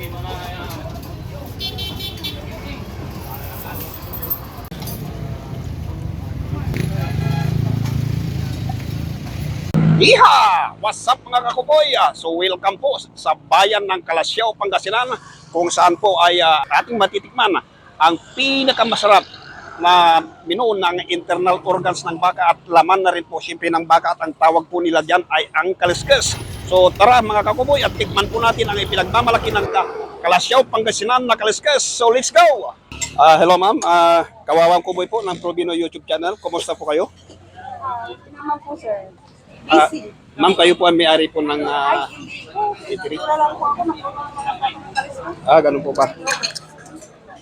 Iha! What's up mga kakuboy? Ah, So welcome po sa bayan ng Kalasyaw, Pangasinan kung saan po ay ah, ating matitikman ang pinakamasarap na menu ng internal organs ng baka at laman na rin po siyempre ng baka at ang tawag po nila dyan ay ang kaliskes. So tara mga kakuboy at tikman po natin ang ipinagmamalaki ng ka Kalasyaw, Pangasinan na kaliskes. So let's go! Ah, hello ma'am, Ah, kawawang kuboy po ng Probino YouTube channel. Kumusta po kayo? Ito naman po, sir. Ah, Busy. ma'am, kayo po ang may-ari po ng ah, Ay, lang po ako. Ah, ganun po ba?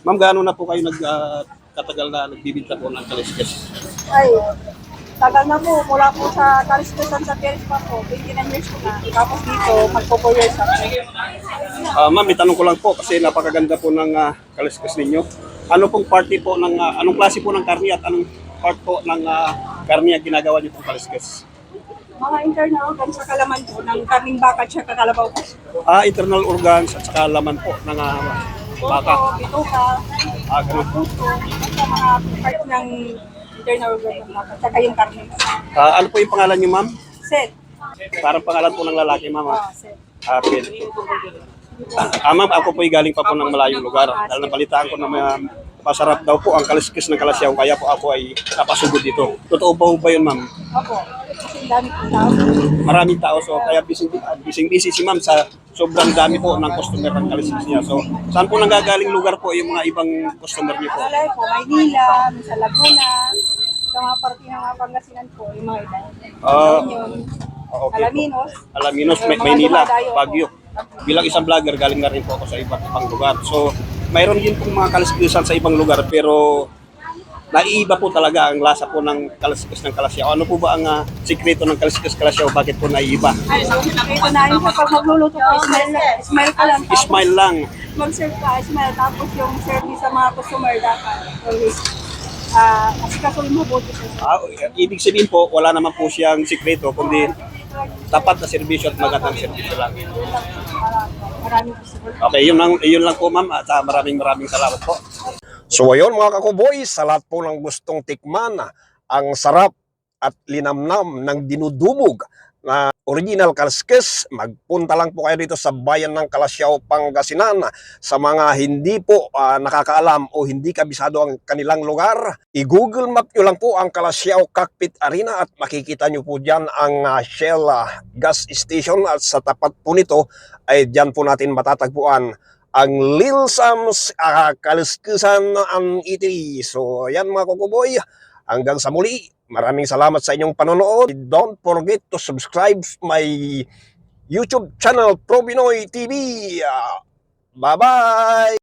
Ma'am, gaano na po kayo nag ah, katagal na nagbibinta po ng kaliskes? Ay, tagal na po. Mula po sa kalispesan sa Pierce pa po. 29 years ko na. Tapos dito, magpo 4 years ako. Ah, ma'am, itanong ko lang po kasi napakaganda po ng ah, kaliskes ninyo. Ano pong party po ng ah, anong klase po ng karne at anong part po ng ah, karne ang ginagawa niyo pong kaliskes? Mga internal organ sa kalaman po ng kaming baka at saka kalabaw po. Ah, internal organs at saka laman po ng ah, baka. Puto, bituka, Ah, ganun at mga part ng organ ng baka. At saka yung karne. Ah, ano po yung pangalan niyo, ma'am? Set. Parang pangalan po ng lalaki, ma'am. ah. Ah, set. Ah, pwede po. Ah, ma'am, ako po'y galing pa po ng malayong lugar. Dahil nabalitaan ko na may masarap daw po ang kaliskis ng kalasyaw, kaya po ako ay napasugod dito. Totoo ba ho ba yun, ma'am? Opo. Kasi dami po tao. Maraming tao, so kaya busy, busy, busy si ma'am sa sobrang dami po ng customer ng kaliskis niya. So, saan po nanggagaling lugar po yung mga ibang customer niyo po? Malay po, Maynila, sa Laguna, parte ng mga Pangasinan po, yung mga iba. Ah, Yun, okay po. Alaminos. Alaminos, May, Maynila. Baguio. Bilang isang vlogger, galing na rin po ako sa iba't ibang lugar. So, mayroon din pong mga kaliskisan sa ibang lugar, pero naiiba po talaga ang lasa po ng kaliskis ng kalasyaw. Ano po ba ang ah, sikreto ng kaliskis kalasyaw? Bakit po naiiba? Ay, so, ito na yun kapag magluluto ka, smile, smile ka lang. Tapos Smile lang. Mag-serve ka, smile. Tapos yung service sa mga customer dapat. Always. Ah, kasi kaso yung mabuti po. Ah, ibig sabihin po, wala naman po siyang sikreto, kundi tapat na serbisyo at magandang serbisyo customer. Okay, yun lang, yun lang po ma'am at ah, maraming maraming salamat po. So ayun mga kakuboy, sa lahat po ng gustong tikman ang sarap at linamnam ng dinudumog na original kalskes, magpunta lang po kayo dito sa bayan ng Kalasyaw, Pangasinan. Sa mga hindi po ah, nakakaalam o hindi kabisado ang kanilang lugar, i-google map nyo lang po ang Kalasyaw Cockpit Arena at makikita nyo po dyan ang ah, Shell ah, gas station at sa tapat po nito ay dyan po natin matatagpuan ang Lil Sam's uh, Kaliskisan ang Eatery. So, yan mga kukuboy. Hanggang sa muli, maraming salamat sa inyong panonood. Don't forget to subscribe my YouTube channel, Probinoy TV. Ah, bye-bye!